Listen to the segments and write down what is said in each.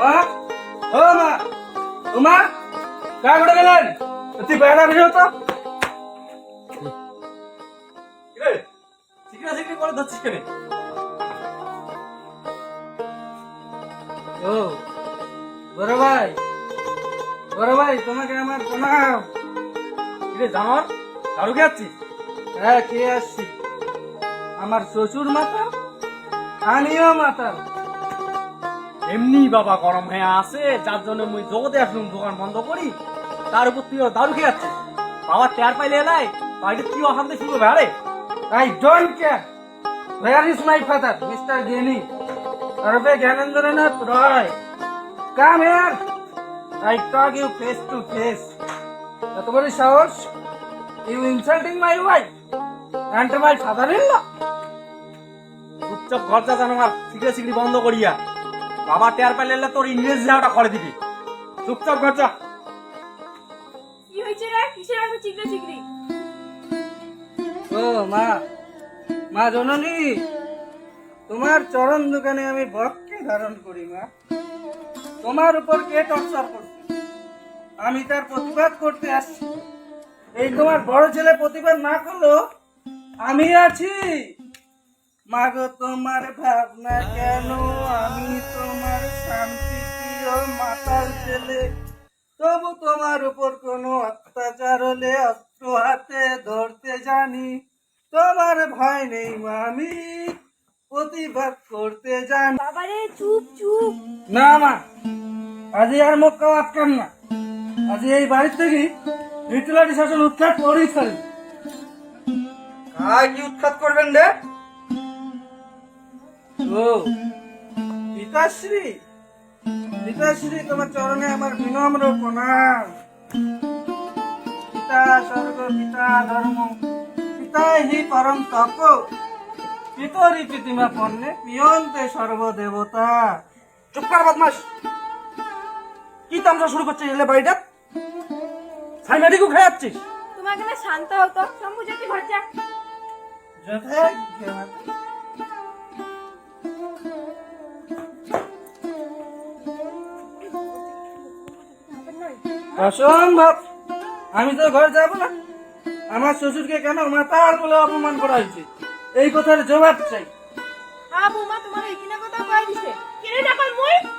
মা ও মা ও মা কার করে গেলেন? তুই বেড়া বেরিয়ে তো কিরে? করে ধরছিস কেন? ও বড় ভাই বড় ভাই তোমাকে আমার প্রণাম। কিরে জানোয়ার দারু খেয়াচ্ছিস হ্যাঁ কে আসছি। আমার শ্বশুর মাতা আমিও মাতা। এমনি বাবা গরম হয়ে আছে যার জন্য মুই জগতে আসলুম দোকান বন্ধ করি তার উপর তুই দারু খেয়ে খেয়াচ্ছিস বাবা টের পাইলে এলাই বাড়িতে কি অশান্তি শুরু হবে আরে I don't care. Where is my father, Mr. Geni? Arbe Gyanendranath Roy. Come here. I talk you face to face. এত বড় সাহস you insulting my wife and my father in law চুপচাপ ঘরটা জানোয়ার সিকরে সিকরি বন্ধ করিয়া বাবা টের পাইলে এলে তোর ইংরেজি যাওয়াটা করে দিবি। চুপচাপ ঘরটা কি হয়েছে রে? কিসের এত চিকরে চিকরি ও মা। মা জননী তোমার চরণ দোকানে আমি ভক্তি ধারণ করি মা। তোমার উপর কে টর্চার করছে? আমি তার প্রতিবাদ করতে আসছি। এই তোমার বড় ছেলে প্রতিবাদ না করল আমি আছি। মাগো তোমার ভাবনা কেন? আমি তোমার শান্তি প্রিয় মাতার ছেলে। তবু তোমার উপর কোনো অত্যাচার হলে অস্ত্র হাতে ধরতে জানি। তোমার ভয় নেই মা আমি প্রতিবাদ করতে জানি। বাবারে চুপ চুপ। না মা আজ আর মুখ কেউ আটকান না। আজ এই বাড়ির থেকে ঋতুলাটি শাসন উৎখাত করেই ফেলি। কাজ কি উৎখাত করবেন রে? ও। পিতাশ্রী পিতাশ্রী তোমার চরণে আমার বিনম্র প্রণাম। পিতা স্বর্গ পিতা ধর্ম পিতা হি পরম তপ। পিতরি পিতিমা পণ্যে পিয়ন্তে সর্বদেবতা। চুপ কর বদমাস কি তামসা শুরু করছিস এলে বাড়িটা? সাইমাটিকু খাওয়াচ্ছিস তোমাকে না শান্ত হতো শম্ভু যদি ঘর যা। অসম্ভব আমি তো ঘর যাব না। আমার শ্বশুরকে কেন মাতার বলে অপমান করা হয়েছে? এই কথার জবাব চাই। হ্যাঁ বৌমা তোমার এই কথা কয় দিছে। কেনে না কর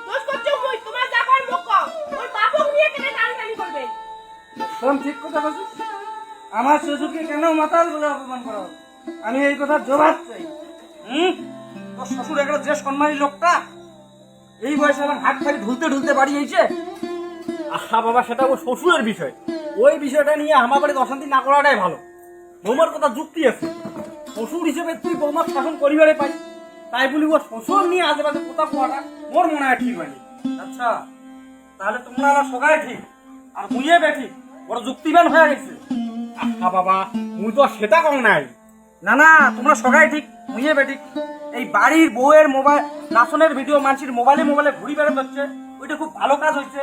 দোষ করছ মুই? তোমার যা মুখ কও। ওর বাপক নিয়ে কেনে টানটানি করবে। একদম ঠিক কথা বলছিস। আমার শ্বশুরকে কেন মাতাল বলে অপমান করা হলো? আমি এই কথার জবাব চাই। হুম? তোর শ্বশুর একটা যে সম্মানী লোকটা এই বয়সে আমার হাত খালি ঢুলতে ঢুলতে বাড়ি হয়েছে আহা বাবা, সেটা ওর শ্বশুরের বিষয়। ওই বিষয়টা নিয়ে আমার বাড়িতে অশান্তি না করাটাই ভালো। বৌমার কথা যুক্তি আছে। শ্বশুর হিসেবে তুই বৌমার শাসন করিবারে পাই। তাই বলি ও শ্বশুর নিয়ে আশেপাশে কোথাও কোয়াটা মোর মনে হয় ঠিক হয়নি। আচ্ছা তাহলে তোমরা সবাই ঠিক, আর মুইয়ে বেঠিক বড় যুক্তিবান হয়ে গেছে। আহা বাবা, মুই তো সেটা কম নাই। না না, তোমরা সবাই ঠিক মুইয়ে বেঠিক এই বাড়ির বউয়ের মোবাইল নাচনের ভিডিও মানুষের মোবাইলে মোবাইলে ঘুরি বেড়াতে হচ্ছে। ওইটা খুব ভালো কাজ হয়েছে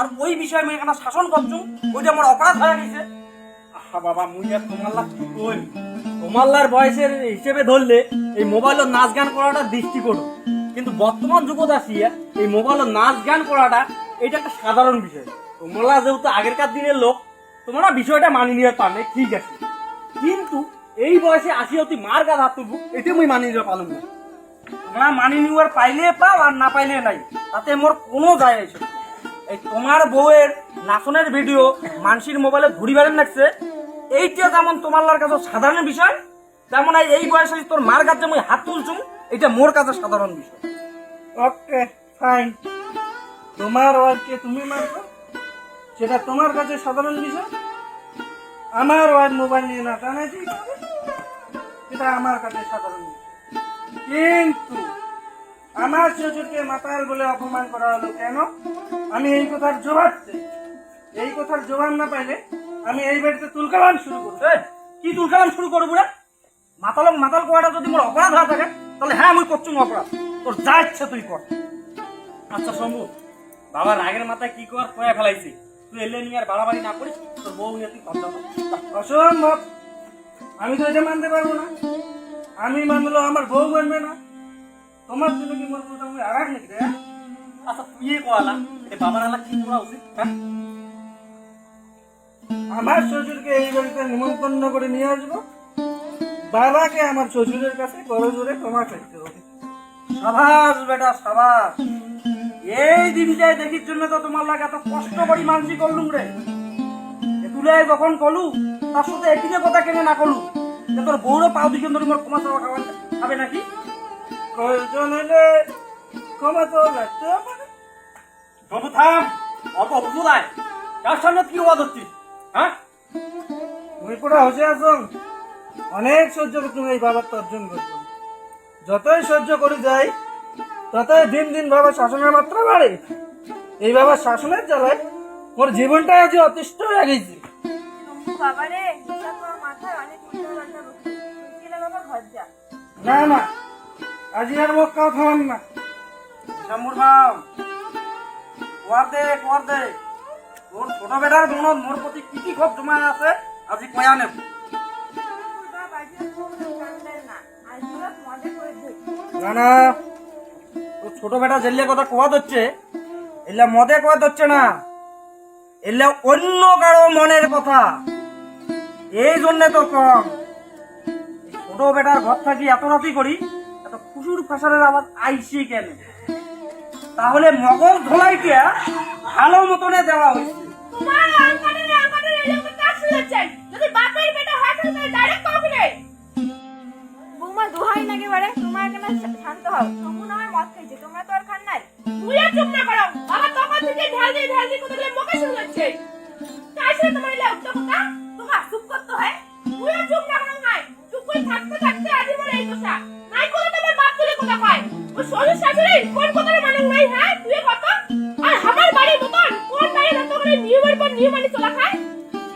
আর ওই বিষয়ে আমি এখানে শাসন করছু, ওইটা আমার অপরাধ হয়ে গেছে। আহা বাবা, মুই আর তোমাল্লা কি কই তোমাল্লার বয়সের হিসেবে ধরলে এই মোবাইলের নাচ গান করাটা দৃষ্টি করো কিন্তু বর্তমান যুগত আসিয়া এই মোবাইলের নাচ গান করাটা এটা একটা সাধারণ বিষয়। তোমরা যেহেতু আগেরকার দিনের লোক, তোমরা বিষয়টা মানি নিয়ে পারলে, ঠিক আছে। কিন্তু এই বয়সে আসি অতি মার গাছ হাত এটা মুই মানি নিতে পারলাম না। তোমরা মানি নিবার পাইলে পাও আর না পাইলে নাই, তাতে মোর কোনো যায় না। এই তোমার বউয়ের নাচনের ভিডিও মানসির মোবাইলে ঘুরি বেড়ান লাগছে। এইটা যেমন তোমার কাছে সাধারণ বিষয়, তেমন এই- বয়সে তোর মার কাছে মুই হাত তুলছুম এটা মোর কাছে সাধারণ বিষয়। ওকে ফাইন তোমার ওয়াইফকে তুমি মারছো? সেটা তোমার কাছে সাধারণ বিষয়? আমার ওয়াইফ মোবাইল নিয়ে না ঠিক সেটা আমার কাছে সাধারণ বিষয়। কিন্তু আমার শ্বশুরকে মাতাল বলে অপমান করা হলো কেন? আমি এই কথার জবাব এই কথার জবাব না পাইলে আমি এই বাড়িতে তুলকালাম শুরু করব। কি তুল কালাম শুরু করব রে? মাতাল মাতাল করাটা যদি মোর অপরাধ হয়ে থাকে তাহলে হ্যাঁ আমি করছুম অপরাধ। তোর যা ইচ্ছে তুই কর। আচ্ছা শম্ভু বাবা রাগের মাথায় কি কর কয়ে ফেলাইছি। তুই এলে নিয়ে আর বাড়াবাড়ি না করিস তোর বউ নিয়ে তুই অসম্ভব। আমি তো এটা মানতে পারব না। আমি মানলো আমার বউ মানবে না। তোমার জন্য কি মোর কথা আমি আর নাকি রে? আচ্ছা তুই কোয়ালা এ বাবার কি করা উচিত হ্যাঁ? আমার শ্বশুরকে এই বাড়িতে নিমন্ত্রণ করে নিয়ে আসব। বাবাকে আমার শ্বশুরের কাছে বড় জোরে ক্ষমা চাইতে হবে। সাবাস বেটা সাবাস। এই দিনটাই দেখির জন্য তো তোমার লাগে এত কষ্ট করি মানসি করলুম রে। তুলে যখন কলু তার সাথে একই কথা কেনে না কলু যে তোর বউরও পাও দিকে ধরে মোর ক্ষমা চাওয়া খাবে নাকি? প্রয়োজন হলে ক্ষমা তো লাগতেও পারে বাবু থাম। অত হুজুরায় তার সামনে কি ওয়াজ হচ্ছিস হ্যাঁ? মুই পুরা হসে আসুন অনেক সহ্য তুমি এই বাবার তর্জন করছ যতই সহ্য করে যাই ততই দিন দিন বাবার শাসনের মাত্রা বাড়ে। এই বাবার শাসনের জ্বালায় মোর জীবনটা আজ অতিষ্ঠ হয়ে গেছে। বাবারে মাথায় অনেক বাবা ঘর যা। না না। আজি আর মোক কাউ খাওয়ান না। শামুর বাউ ছোট মোর আছে বেটা জেলে কথা কোয়া হচ্ছে এলা মদে কোয়া হচ্ছে না? এলা অন্য কারও মনের কথা। এই জন্যে তো কম। ছোট বেটার ঘর থাকি এত রাতি করি, এত খুশুর ফাঁসারের আওয়াজ আইসি কেন? তাহলে মগজ ধোলাইকে ভালো মতনে দেওয়া হয়েছে। হয় বৌমা দোহাই লাগে বারে তোমার কেন শান্ত হও। তখন আমার মত খাইছে তোমরা তো আর খান নাই। তুই চুপ না করো। বাবা তখন থেকে ঢাল দিয়ে ঢাল দিয়ে কোথায় মুখে শুনেছে তাই সে তোমার লে উত্তর কথা তোমার চুপ করতে হয়। তুই চুপ না করো নাই চুপ করে থাকতে থাকতে আজ এই দশা নাই কোলে তোমার বাপ তুলে কথা কয় ও শ্বশুর শাশুড়ি কোন মানুষ নাই হ্যাঁ? তুই কত? আর আমার বাড়ির মতন কোন বাড়ির মতো করে নিয়মের পর নিয়ম মানি চলা খায়?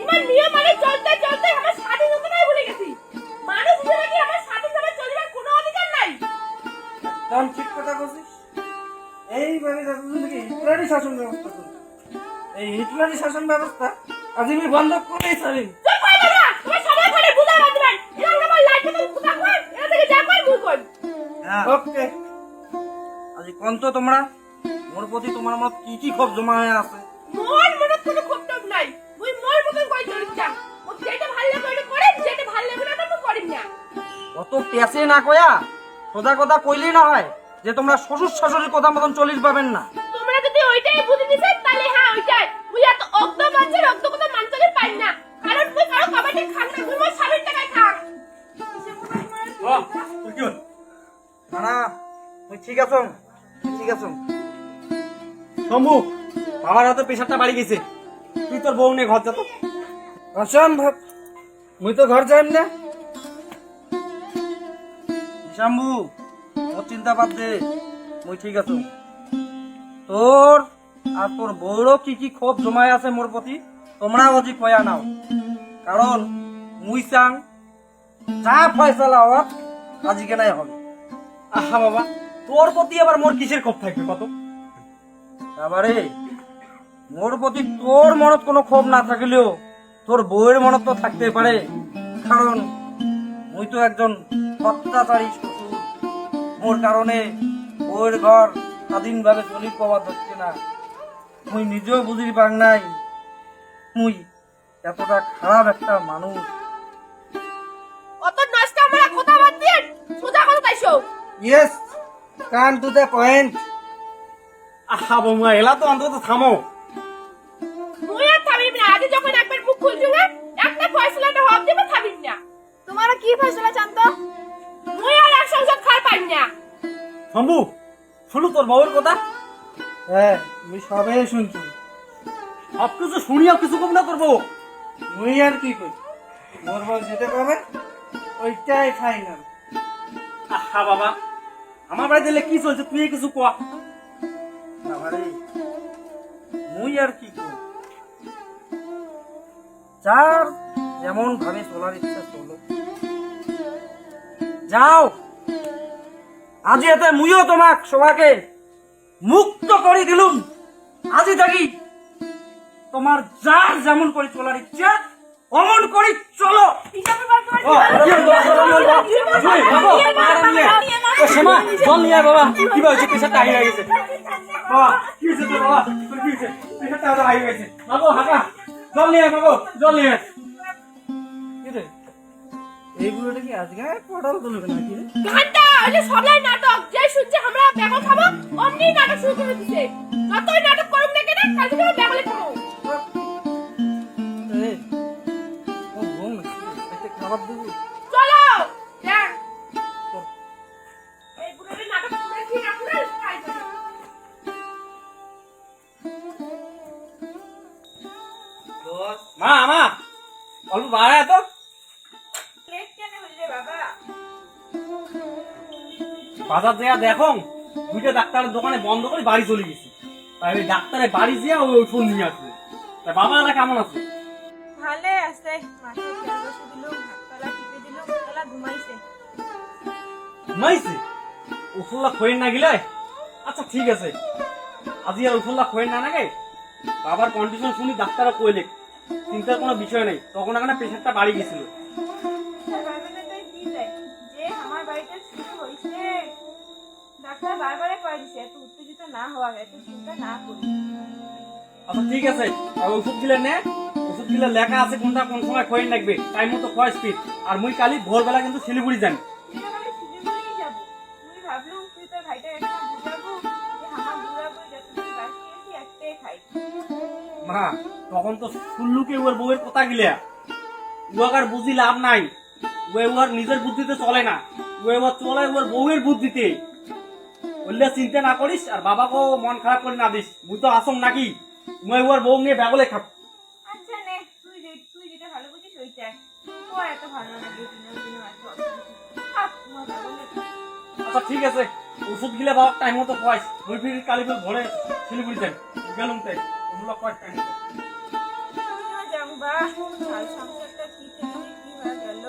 ইমান নিয়ম মানি চলতে চলতে আমার স্বাধীনতাই ভুলে গেছি। মানুষ হিসেবে কি আমার স্বাধীনভাবে চলবার কোনো অধিকার নাই? একদম ঠিক কথা বলছিস। এই বাড়ির এতদিন থেকে হিটলারি শাসন ব্যবস্থা চলছে এই হিটলারি শাসন ব্যবস্থা আজ আমি বন্ধ করেই হ্যাঁ। ওকে আজি কোন তো তোমরা? মোর প্রতি তোমার মত কি কি ক্ষোভ জমা হয়ে আছে? মোর মনে কোনো খুব টপ নাই। মুই মোর মতন চলিস যা ও যেটা ভালো লাগে ওটা করে যেটা ভালো লাগে না ওটা করিম না। অত পেছে না কয়া সোজা কথা কইলেই না হয় যে তোমরা শ্বশুর শাশুড়ির কথা মতন চল্লিশ পাবেন না। তোমরা যদি ওইটাই বুঝে দিছেন তাহলে হ্যাঁ ওইটাই। মুই এত অগ্ধ বাচ্চার অগ্ধ কথা মানতে পাই না। কারণ মুই কারও কাবাডি খান না মুই মোর স্বামীর টাকায় খান না না তুই ঠিক আছো? ঠিক আছো। শম্ভু বাবার হাতে প্রেশারটা বাড়ি গেছে। তুই তোর বউ নিয়ে ঘর যা তো। অসম্ভব মুই তো ঘর যাইম না। শাম্বু ও চিন্তা বাদ দে। মুই ঠিক আছো। তোর আর তোর বউরও কি কি ক্ষোভ জমায় আছে মোর প্রতি তোমরা অজি কয়া নাও। কারণ মুই চাং যা ফয়সালা হওয়ার আজকে নাই হবে। আহা বাবা। তোর প্রতি আবার মোর কিসের ক্ষোভ থাকবে কত? আবারে মোর প্রতি তোর মনত কোনো ক্ষোভ না থাকলেও তোর বউয়ের মনত তো থাকতে পারে। কারণ মুই তো একজন অত্যাচারী শ্বশুর। মোর কারণে বউয়ের ঘর স্বাধীনভাবে চলি পাওয়া হচ্ছে না। মুই নিজেও বুঝি পাং নাই মুই এতটা খারাপ একটা মানুষ। অত নষ্ট আমরা কথা বাদ দিয়ে সোজা কথা তাইছো yes come to the point আহা বৌমা এলা তো অন্তত থামো। মুই আর থামিম না। আজ যখন একবার মুখ খুলছো না একটা ফয়সলাটা হক দেবে থামিম না। তোমার কি ফয়সলা জানতো? মুই আর এক সংসার খার পাই না। শম্ভু শুনু তোর বউয়ের কথা। হ্যাঁ মুই সবে শুনছি। সব কিছু শুনিয়াও কিছু কম না তোর বউ। মুই আর কি কই? মোর বল যেতে পাবে ওইটাই ফাইনাল আহা বাবা আমার বাড়ি দিলে কি চলছে তুই কিছু কোয়া মুই আর কি করি যার যেমন ভাবে চলার ইচ্ছা চলো যাও আজি এতে মুইও তোমাক সবাকে মুক্ত করে দিলুম আজি থাকি তোমার যার যেমন করে চলার ইচ্ছা অমন করে চলো ও, জল নিয়ে বাবা। কি বলছে পেশাটা হারিয়ে গেছে। বাবা কি হয়েছে তোর বাবা? তোর কি হয়েছে? প্রেশারটা হয়তো হাই গেছে। মাগো হাঁকা জল নিয়ে মাগো জল নিয়ে। কি রে? এই বুড়োটা কি আজকে পটল তুলবে নাকি ঘণ্টা ওই সবলাই নাটক যে শুনছে আমরা বেগল খাব অমনি নাটক শুরু করে দিছে। যতই নাটক করুক না কেন কাল থেকে বেগলে খাব। এই, ও বোন নাকি? একটা খাবার দেবো। মা মা। অল্প বাড়ায় তো বাবা? বাজার দেখো দুইটা ডাক্তারের দোকানে বন্ধ করে বাড়ি চলে গেছি। তাই ওই ডাক্তারের বাড়ি যেয়ে ওই ওষুধ নিয়ে আসবে। তাই বাবারা কেমন আছে? ভালে আছে। মাথা খেয়াল বসে দিল হাততলা টিপে দিল তলা ঘুমাইছে। ঘুমাইছে? ওষুধলা খোয়েন না গেলে আচ্ছা ঠিক আছে। আজি আর ওষুধলা খোয়েন না নাগে? বাবার কন্ডিশন শুনি ডাক্তাররা কইলে। চিন্তার কোনো বিষয় নেই। তখন এখানে প্রেশারটা বাড়ি গেছিল। স্যার বারবারে তাই কি দেয় যে আমার বাড়িতে শুরু হইছে ডাক্তার বারবারে কয়ে দিছে এত উত্তেজিত না হওয়া এত চিন্তা না করি। আচ্ছা ঠিক আছে। আর ওষুধ দিলে নে। ওষুধ দিলে লেখা আছে কোনটা কোন সময় খোয়েন লাগবে। টাইম মতো খোয়া স্পিড আর মুই কালি ভোরবেলা কিন্তু শিলিগুড়ি যান মা তখন তো শুনলুকে ওর বউয়ের কথা গিলা? উয়াকার বুঝি লাভ নাই। ওয়ে উয়ার নিজের বুদ্ধিতে চলে না। ওয়ে ওর চলে ওর বউয়ের বুদ্ধিতে। বললে চিন্তা না করিস আর বাবাকেও মন খারাপ করে না দিস। মুই তো আসম নাকি। মুই ওর বউ নিয়ে ব্যাগলে খাব। আচ্ছা নে তুই তুই যেটা ভালো বুঝিস ওইটা এত ভালো লাগে। আচ্ছা ঠিক আছে। ওষুধ গিলে বাবা টাইম মতো খোয়াইস মুই ফির কালি ভরে শিলিগুড়ি যাই। গেলুম তাই। ওগুলো খোয়াইস টাইম মতো তুমিও যাও বা, আর সংসারটা কি থেকে কি হয়ে গেল।